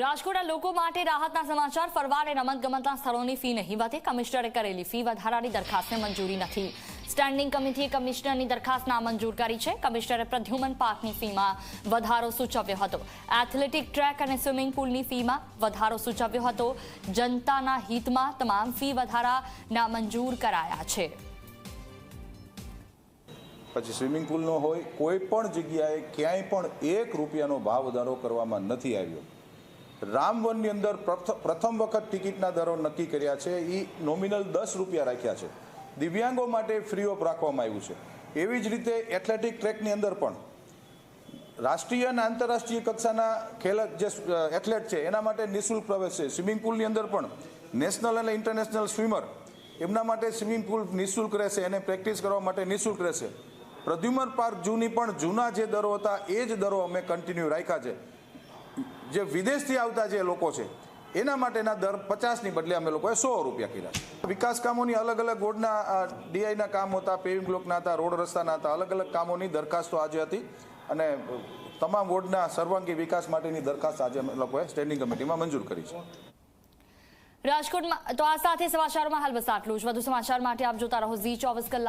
રાજકોટના લોકો માટે રાહતના સમાચાર. ફરવા અને રમતગમતના સ્થળોની ફી નહીં વધે. કમિશનરે કરેલી ફી વધારાની દરખાસ્તને મંજૂરી નથી. સ્ટેન્ડિંગ કમિટીએ કમિશનરની દરખાસ્ત નામંજૂર કરી છે. કમિશનરે પ્રદ્યુમન પાર્કની ફીમાં વધારો સૂચવ્યો હતો. એથ્લેટિક ટ્રેક અને સ્વિમિંગ પુલની ફીમાં વધારો સૂચવ્યો હતો. જનતાના હિતમાં તમામ ફી વધારા નામંજૂર કરાયા છે. પછી સ્વિમિંગ પુલનો હોય, કોઈ પણ જગ્યાએ ક્યાંય પણ એક રૂપિયાનો ભાવ વધારો કરવામાં નથી આવ્યો. રામવનની અંદર પ્રથ- પ્રથમ વખત ટિકિટના દરો નક્કી કર્યા છે. એ નોમિનલ દસ રૂપિયા રાખ્યા છે. દિવ્યાંગો માટે ફ્રી ઓફ રાખવામાં આવ્યું છે. એવી જ રીતે એથ્લેટિક ટ્રેકની અંદર પણ રાષ્ટ્રીય અને આંતરરાષ્ટ્રીય કક્ષાના ખેલ જે એથ્લેટ છે, એના માટે નિઃશુલ્ક પ્રવેશ છે. સ્વિમિંગ પુલની અંદર પણ નેશનલ અને ઇન્ટરનેશનલ સ્વિમર એમના માટે સ્વિમિંગ પુલ નિઃશુલ્ક રહેશે, એને પ્રેક્ટિસ કરવા માટે નિઃશુલ્ક રહેશે. પ્રદ્યુમન પાર્ક જૂની પણ જૂના જે દરો હતા, એ જ દરો અમે કન્ટિન્યુ રાખ્યા છે. જે વિદેશથી આવતા જે લોકો છે, એના માટેના દર પચાસની બદલે અમે લોકોએ સો રૂપિયા કર્યા વિકાસ કામોની અલગ અલગ રોડના ડીઆઈના કામ હતા પેવિંગ બ્લોકના હતા, રોડ રસ્તાના હતા, અલગ અલગ કામોની દરખાસ્તો આજે હતી અને તમામ વોર્ડના સર્વાંગી વિકાસ માટેની દરખાસ્ત આજે અમે લોકોએ સ્ટેન્ડિંગ કમિટીમાં મંજૂર કરી છે. રાજકોટમાં, તો આ સાથે સમાચારોમાં હાલ બસ આટલું જ. વધુ સમાચાર માટે આપ જોતા રહો ઝી ચોવીસ કલાક.